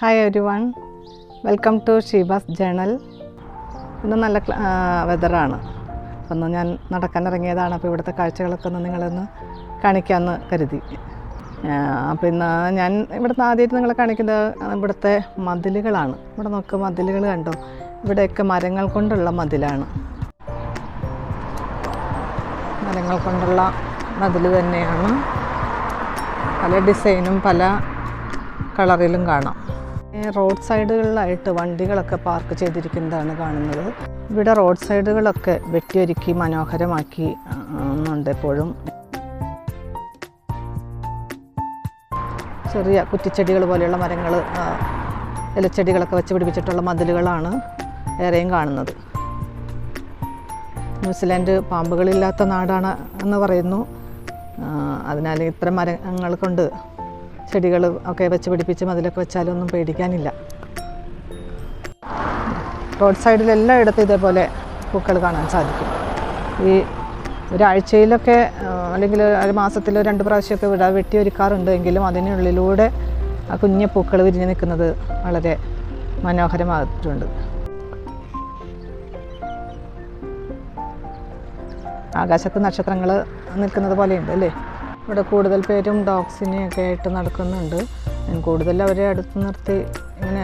Hi everyone welcome to Sheeba's journal ഇന്ന് നല്ല വെതറാണ് ഒന്ന് ഞാൻ നടക്കാൻ ഇറങ്ങിയതാണ്. അപ്പോൾ ഇവിടുത്തെ കാഴ്ചകളൊക്കെ ഒന്ന് നിങ്ങളൊന്ന് കാണിക്കാമെന്ന് കരുതി. അപ്പോൾ ഇന്ന് ഞാൻ ഇവിടുന്ന് ആദ്യമായിട്ട് നിങ്ങളെ കാണിക്കുന്നത് ഇവിടുത്തെ മതിലുകളാണ്. ഇവിടെ നോക്ക് മതിലുകൾ കണ്ടോ? ഇവിടെയൊക്കെ മരങ്ങൾ കൊണ്ടുള്ള മതിലാണ്. മരങ്ങൾ കൊണ്ടുള്ള മതിൽ തന്നെയാണ്. പല ഡിസൈനും പല കളറിലും കാണാം. റോഡ് സൈഡുകളിലായിട്ട് വണ്ടികളൊക്കെ പാർക്ക് ചെയ്തിരിക്കുന്നതാണ് കാണുന്നത്. ഇവിടെ റോഡ് സൈഡുകളൊക്കെ വെട്ടിയൊരുക്കി മനോഹരമാക്കി ഉണ്ട് എപ്പോഴും. ചെറിയ കുറ്റിച്ചെടികൾ പോലെയുള്ള മരങ്ങൾ ഇലച്ചെടികളൊക്കെ വെച്ച് പിടിപ്പിച്ചിട്ടുള്ള മതിലുകളാണ് ഏറെയും കാണുന്നത്. ന്യൂസിലാൻഡ് പാമ്പുകളില്ലാത്ത നാടാണ് എന്ന് പറയുന്നു. അതിനാൽ ഇത്തരം മരങ്ങൾ കൊണ്ട് ചെടികൾ ഒക്കെ വെച്ച് പിടിപ്പിച്ച് മതിലൊക്കെ വെച്ചാലൊന്നും പേടിക്കാനില്ല. റോഡ് സൈഡിൽ എല്ലായിടത്തും ഇതേപോലെ പൂക്കൾ കാണാൻ സാധിക്കും. ഈ ഒരാഴ്ചയിലൊക്കെ അല്ലെങ്കിൽ ഒരു മാസത്തിൽ രണ്ട് പ്രാവശ്യമൊക്കെ വിടാ വെട്ടി ഒരുക്കാറുണ്ട് എങ്കിലും അതിനുള്ളിലൂടെ ആ കുഞ്ഞ പൂക്കൾ വിരിഞ്ഞ് നിൽക്കുന്നത് വളരെ മനോഹരമായിട്ടുണ്ട്. ആകാശത്ത് നക്ഷത്രങ്ങൾ നിൽക്കുന്നത് പോലെയുണ്ട് അല്ലേ? ഇവിടെ കൂടുതൽ പേരും ഡോഗ്സിനെയൊക്കെ ആയിട്ട് നടക്കുന്നുണ്ട്. ഞാൻ കൂടുതൽ അവരെ അടുത്ത് നിർത്തി ഇങ്ങനെ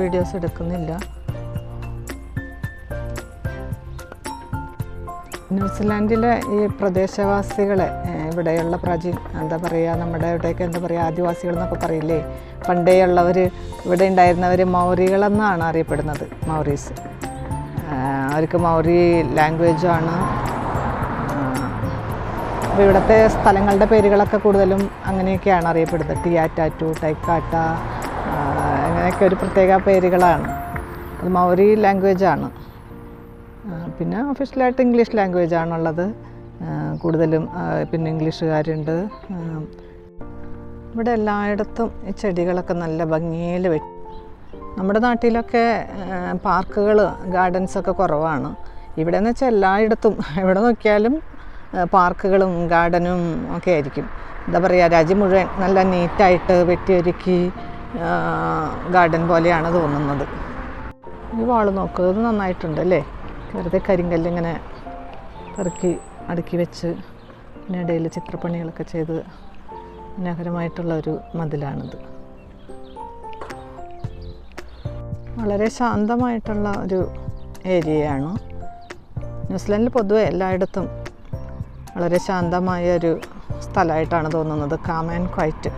വീഡിയോസ് എടുക്കുന്നില്ല. ന്യൂസിലാൻഡിലെ ഈ പ്രദേശവാസികളെ ഇവിടെയുള്ള പ്രാചീൻ എന്താ പറയുക നമ്മുടെ ഇവിടെയൊക്കെ എന്താ പറയുക ആദിവാസികൾ എന്നൊക്കെ പറയില്ലേ? പണ്ടേയുള്ളവർ ഇവിടെ ഉണ്ടായിരുന്നവർ മൗറികളെന്നാണ് അറിയപ്പെടുന്നത് മൗറീസ്. അവർക്ക് മൗറി ലാംഗ്വേജാണ് അപ്പോൾ ഇവിടുത്തെ സ്ഥലങ്ങളുടെ പേരുകളൊക്കെ കൂടുതലും അങ്ങനെയൊക്കെയാണ് അറിയപ്പെടുന്നത്. ടിയാറ്റാറ്റു ടൈക്കാട്ട അങ്ങനെയൊക്കെ ഒരു പ്രത്യേക പേരുകളാണ്. അത് മൗരി ലാംഗ്വേജാണ് പിന്നെ ഒഫീഷ്യലായിട്ട് ഇംഗ്ലീഷ് ലാംഗ്വേജാണുള്ളത് ആണുള്ളത്. കൂടുതലും പിന്നെ ഇംഗ്ലീഷുകാരുണ്ട്. ഇവിടെ എല്ലായിടത്തും ഈ ചെടികളൊക്കെ നല്ല ഭംഗിയിൽ വെട്ടി നമ്മുടെ നാട്ടിലൊക്കെ പാർക്കുകൾ ഗാർഡൻസൊക്കെ കുറവാണ്. ഇവിടെ എന്ന് വെച്ചാൽ എല്ലായിടത്തും. എവിടെ നോക്കിയാലും പാർക്കുകളും ഗാർഡനും ഒക്കെ ആയിരിക്കും. എന്താ പറയുക രാജ്യം മുഴുവൻ നല്ല നീറ്റായിട്ട് വെട്ടിയൊരുക്കി ഗാർഡൻ പോലെയാണ് തോന്നുന്നത്. ഈ വാൾ നോക്കുക നന്നായിട്ടുണ്ട് അല്ലേ? വെറുതെ കരിങ്കല്ലിങ്ങനെ പെറുക്കി അടുക്കി വെച്ച് പിന്നെ ഇടയിൽ ചിത്രപ്പണികളൊക്കെ ചെയ്ത് മനോഹരമായിട്ടുള്ള ഒരു മതിലാണിത്. വളരെ ശാന്തമായിട്ടുള്ള ഒരു ഏരിയയാണ്. ന്യൂസിലാൻഡിൽ പൊതുവെ എല്ലായിടത്തും വളരെ ശാന്തമായ ഒരു സ്ഥലമായിട്ടാണ് തോന്നുന്നത്. കാം ആൻഡ് ക്വൈറ്റ്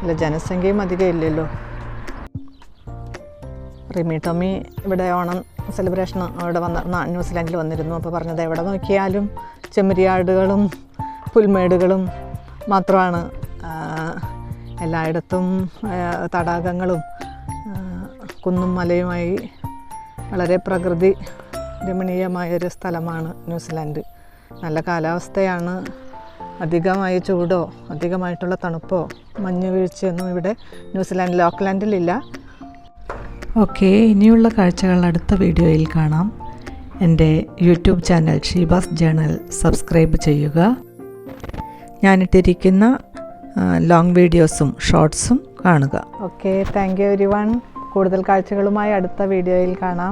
അല്ല ജനസംഖ്യയും അധികം ഇല്ലല്ലോ. റിമി ടോമി ഇവിടെ ഓണം സെലിബ്രേഷൻ അവിടെ വന്ന ന്യൂസിലാൻഡിൽ വന്നിരുന്നു. അപ്പോൾ പറഞ്ഞത് എവിടെ നോക്കിയാലും ചെമ്മരിയാടുകളും പുൽമേടുകളും മാത്രമാണ്. എല്ലായിടത്തും തടാകങ്ങളും കുന്നും മലയുമായി വളരെ പ്രകൃതി രമണീയമായൊരു സ്ഥലമാണ് ന്യൂസിലാൻഡ്. നല്ല കാലാവസ്ഥയാണ്. അധികമായ ചൂടോ അധികമായിട്ടുള്ള തണുപ്പോ മഞ്ഞ് വീഴ്ചയൊന്നും ഇവിടെ ന്യൂസിലാൻഡിൽ ഇല്ല ഓക്കെ ഇനിയുള്ള കാഴ്ചകൾ അടുത്ത വീഡിയോയിൽ കാണാം. എന്റെ YouTube channel Sheeba's journal subscribe ചെയ്യുക. ഞാനിട്ടിരിക്കുന്ന ലോങ് വീഡിയോസും ഷോർട്സും കാണുക. Okay thank you everyone കൂടുതൽ കാഴ്ചകളുമായി അടുത്ത വീഡിയോയിൽ കാണാം.